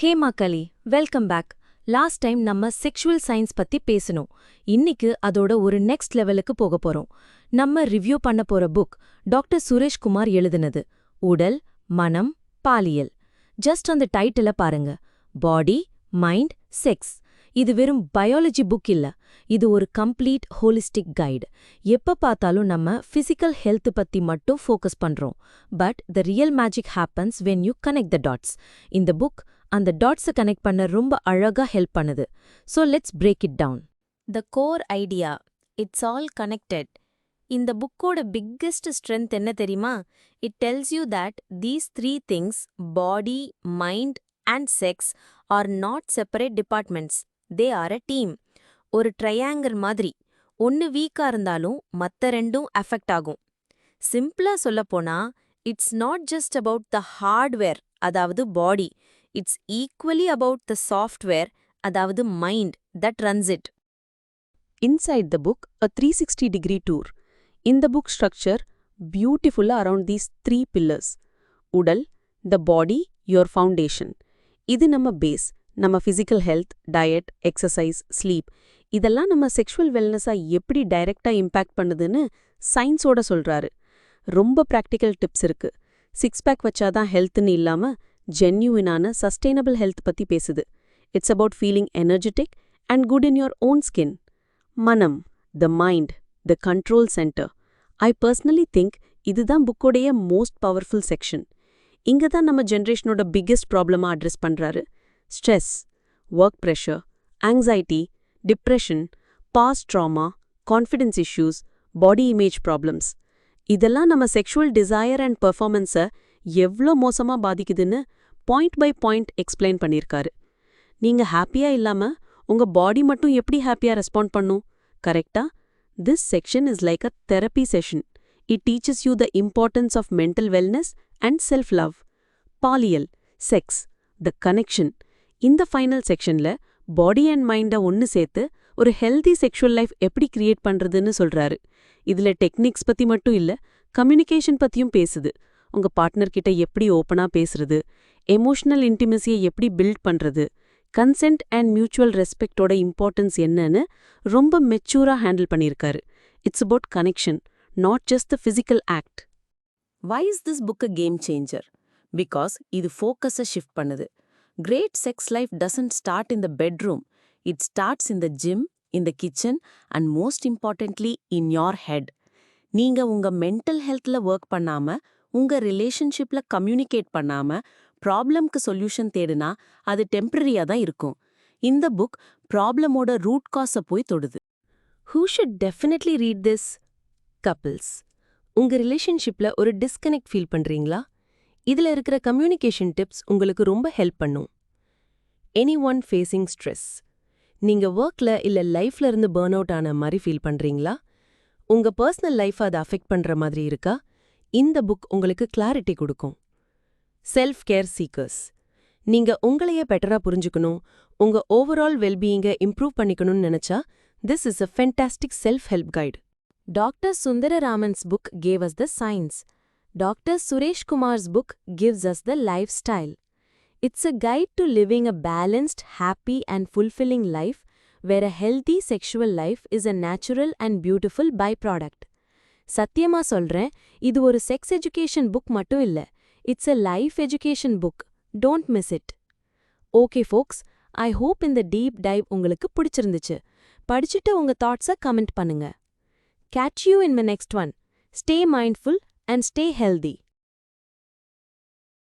ஹேமா கலி welcome back. Last time நம்ம sexual science பத்தி பேசணும் இன்னைக்கு அதோட ஒரு நெக்ஸ்ட் லெவலுக்கு போக போறோம். நம்ம ரிவ்யூ பண்ண போற புக் டாக்டர் சுரேஷ்குமார் எழுதுனது. உடல் மனம் பாலியல். ஜஸ்ட் அந்த டைட்டில பாருங்க. பாடி மைண்ட் செக்ஸ் இது வெறும் பயாலஜி புக் இல்ல. இது ஒரு கம்ப்ளீட் ஹோலிஸ்டிக் கைடு எப்ப பார்த்தாலும் நம்ம பிசிக்கல் ஹெல்த் பத்தி மட்டும் ஃபோக்கஸ் பண்றோம். But the real magic happens when you connect the dots இந்த புக் அந்த டாட்ஸை கனெக்ட் பண்ண ரொம்ப அழகா ஹெல்ப் பண்ணுது. So let's break it down the core idea it's all connected இந்த புக்கோட பிக்கெஸ்ட் ஸ்ட்ரென்த் என்ன தெரியுமா? It tells you that these three things body mind and sex are not separate departments they are a team ஒரு triangle மாதிரி. ஒன்னு வீக்கா இருந்தாலும் மத்த ரெண்டும் அஃபெக்ட் ஆகும். சிம்பிளா சொல்லப்போனா it's not just about the hardware அதாவது body it's equally about the software அதாவது mind that runs it inside the book a three sixty degree tour இந்த புக் ஸ்ட்ரக்சர் பியூட்டிஃபுல்லாக அரவுண்ட் தீஸ் த்ரீ பில்லர்ஸ் உடல் the body your foundation இது நம்ம base நம்ம physical health diet exercise sleep இதெல்லாம் நம்ம sexual வெல்னஸா எப்படி டைரெக்டாக இம்பேக்ட் பண்ணுதுன்னு சயின்ஸோட சொல்றாரு. ரொம்ப ப்ராக்டிக்கல் டிப்ஸ் இருக்கு. சிக்ஸ் பேக் வச்சாதான் ஹெல்த்னு இல்லாம ஜென்யூனான சஸ்டைனபிள் ஹெல்த் பத்தி பேசுது. It's about feeling energetic and good in your own skin மனம் the mind the control center I personally think இதுதான் புக்கோடைய மோஸ்ட் பவர்ஃபுல் செக்ஷன் இங்கே தான் நம்ம ஜென்ரேஷனோட பிக்கெஸ்ட் ப்ராப்ளமா அட்ரஸ் பண்றாரு. Stress work pressure anxiety depression past trauma confidence issues body image problems இதெல்லாம் நம்ம செக்ஷுவல் டிசையர் அண்ட் பெர்ஃபார்மன்ஸை எவ்ளோ மோசமா பாதிக்குதுன்னு பாயிண்ட் பை பாயிண்ட் எக்ஸ்பிளைன் பண்ணியிருக்காரு நீங்க ஹாப்பியா இல்லாம உங்க பாடி மட்டும் எப்படி ஹாப்பியா ரெஸ்பாண்ட் பண்ணும்? கரெக்டா this section is like a therapy session it teaches you the importance of mental wellness and self love பாலியல் செக்ஸ் த கனெக்ஷன் இந்த ஃபைனல் செக்ஷன்ல பாடி அண்ட் மைண்டை ஒன்னு சேர்த்து ஒரு ஹெல்தி செக்ஷுவல் லைஃப் எப்படி கிரியேட் பண்றதுன்னு சொல்றாரு. இதுல டெக்னிக்ஸ் பத்தி மட்டும் இல்ல கம்யூனிகேஷன் பத்தியும் பேசுது. உங்க பார்ட்னர் கிட்ட எப்படி ஓப்பனாக பேசுறது? எமோஷனல் இன்டிமசியை எப்படி பில்ட் பண்றது? கன்சென்ட் அண்ட் மியூச்சுவல் ரெஸ்பெக்டோட இம்பார்ட்டன்ஸ் என்னன்னு ரொம்ப மெச்சூரா ஹேண்டில் பண்ணியிருக்காரு. It's about connection not just the physical act why is this book a game changer because இது ஃபோக்கஸை ஷிஃப்ட் பண்ணுது. Great sex life doesn't start in the bedroom it starts in the gym in the kitchen and most importantly in your head நீங்க உங்க mental ஹெல்த்ல work பண்ணாம உங்க ரிலேஷன்ஷிப்ல communicate பண்ணாம ப்ராப்ளம்க்கு solution தேடுனா அது டெம்பரரியா தான் இருக்கும். இந்த புக் ப்ராப்ளமோட ரூட் காஸை போய் தொடுது. Who should definitely read this couples உங்க ரிலேஷன்ஷிப்ல ஒரு டிஸ்கனெக்ட் ஃபீல் பண்றீங்களா? இதுல இருக்கிற கம்யூனிகேஷன் டிப்ஸ் உங்களுக்கு ரொம்ப ஹெல்ப் பண்ணும். எனி ஒன் ஃபேஸிங் ஸ்ட்ரெஸ் நீங்க ஒர்க்ல இல்ல லைஃப்ல இருந்து பேர்ன் அவுட் ஆன மாதிரி ஃபீல் பண்றீங்களா? உங்க பர்சனல் லைஃப் அதை அஃபெக்ட் பண்ற மாதிரி இருக்கா? இந்த புக் உங்களுக்கு கிளாரிட்டி கொடுக்கும். செல்ஃப் கேர் சீக்கர்ஸ் நீங்க உங்களையே பெட்டரா புரிஞ்சுக்கணும். உங்க ஓவரால் வெல்பீயிங்கை இம்ப்ரூவ் பண்ணிக்கணும்னு நினைச்சா this is a fantastic self help guide doctor Sundararaman's book gave us the science doctor Sureshkumar's book gives us the life style it's a guide to living a balanced happy and fulfilling life வேற a healthy sexual life is a natural and beautiful byproduct சத்தியமா சொல்றேன் இது ஒரு sex education book மட்டும் இல்ல. It's a life education book don't miss it okay folks I hope இந்த deep dive உங்களுக்கு பிடிச்சிருந்துச்சு. படிச்சுட்டு உங்க தாட்ஸை கமெண்ட் பண்ணுங்க. Catch you in my next one stay mindful and stay healthy